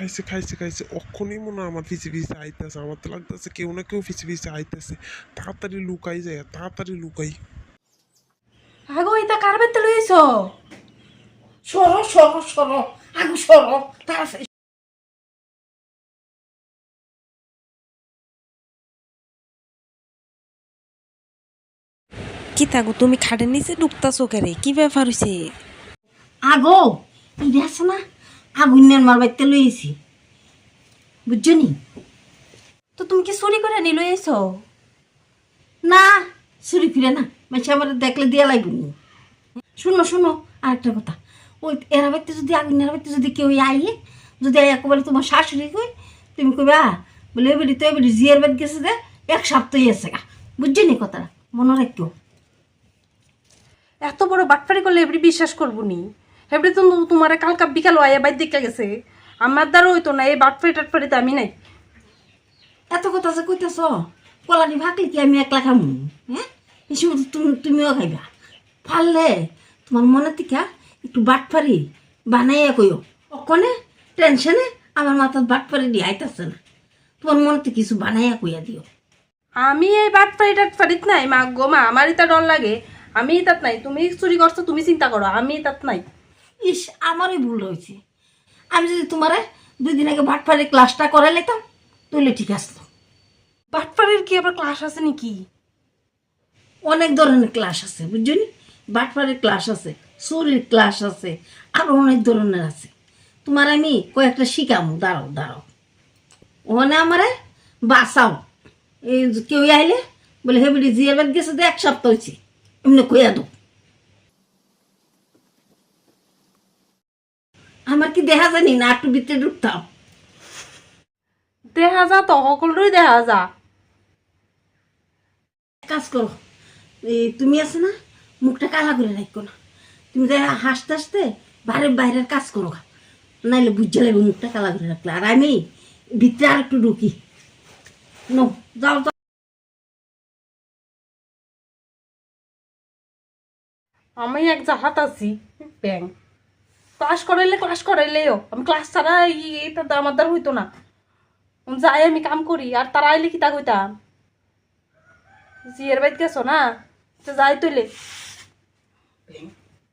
খাইছে খাইছে খাইছে। অক্ষণই মনে হয় আমার পিছে পিছে আইতেছে আমার তো লাগতেছে কেউ না কেউ পিছে পিছে আইতেছে। তাড়াতাড়ি লুকাই যায় তাড়াতাড়ি লুকাই। আগো এটা কার বেতে লইছ সরো সরো সরো। আগু সরো তাড়াতাড়ি। কি থাকো তুমি খাটের নিচে ঢুকতাছো কেরে? কি ব্যাপার হইছে? আগো এই আছে না? আগুনের মার বাইতে লইছি বুঝছ নি? তো তুমি কি চুরি করে নি লইছ না, চুরি ফিরে না। মানে আমার দেখলে দিয়া লাগবে নি। শুনো শুনো, আরেকটা কথা। ওই এরা বাড়িতে যদি আগুনের বাড়িতে যদি কেউ আইয়ে যদি একেবারে তোমার শাশুড়ি কই, তুমি কইবে, বলে এবারে তো এবারে জিয়ার বাদ গেছে দে, এক সপ্তাহ আছে গা। বুঝছ নি কথাটা? মনে রাখো এত বড় বাটপারি করলে এবারে বিশ্বাস করব নি? এবারে তো তোমার কালকা বিকাল আয়া বাইর দেখে গেছে। আমার দ্বারা হইতো না এই বাটপারি টাটপারিতে আমি নাই। এত কথা যে কইতেছ? কলানি ভাগলে কি আমি একলা খামু? হ্যাঁ? এসব তুমি তুমিও খাইবা। পারলে তোমার মনে থেকে একটু বাটফারি বানাইয়া কইও। অকনে টেনশনে আমার মাথার বাটফারি দিয়ে আইতাছে না। তোমার মনে থেকে কিছু বানাইয়া কইয়া দিও। আমি এই বাটপারি টাটপারিত নাই মা গো মা আমারই তা ডর লাগে। আমি তাত নাই তুমি চুরি করছ তুমি চিন্তা করো আমি তাত নাই। ইস আমারই ভুল হয়েছে। আমি যদি তোমারে দুই দিন আগে বাটফারি ক্লাসটা করে লেতাম তাহলে ঠিক আসতো বাটপারির কি আবার ক্লাস আছে নাকি? অনেক ধরনের ক্লাস আছে বুঝলি বাটপাড়ের ক্লাস আছে চুরির ক্লাস আছে আরও অনেক ধরনের আছে। তোমার আমি কয়েকটা শিখামো দাঁড়াও দাঁড়াও। ওখানে আমারে বাসাও এই কেউ আইলে বলে হেবিডি জিয়ার বাদ গেছে তো এক সপ্তাহ হয়েছে। এমনি কইয়া দো আমার কি দেখা জানি না? একটু ভিতরে ঢুকতাম। দেখা যা তো সকলোরই দেখা যা। কাজ করো এই তুমি আছে না মুখটা কালা করে রাখো না। তুমি যাই হাসতে হাসতে বাইরের বাইরের কাজ করো নাইলে বুঝতে লাগবে মুখটা কালা করে রাখলে। আর আমি ভিতরে আর একটু ঢুকি। নো যাও যাও। আমি এক জাহাত আছি। ব্যাং। ক্লাস করাইলে ক্লাস করাইলেও। আমি ক্লাস ছাড়া এটা আমার দ্বারা হইতো না। যাই আমি কাম করি, আর তারা আইলে কি তা কইতাম? জিয়ের বাইত গেছো না? তো যাই তুইলে।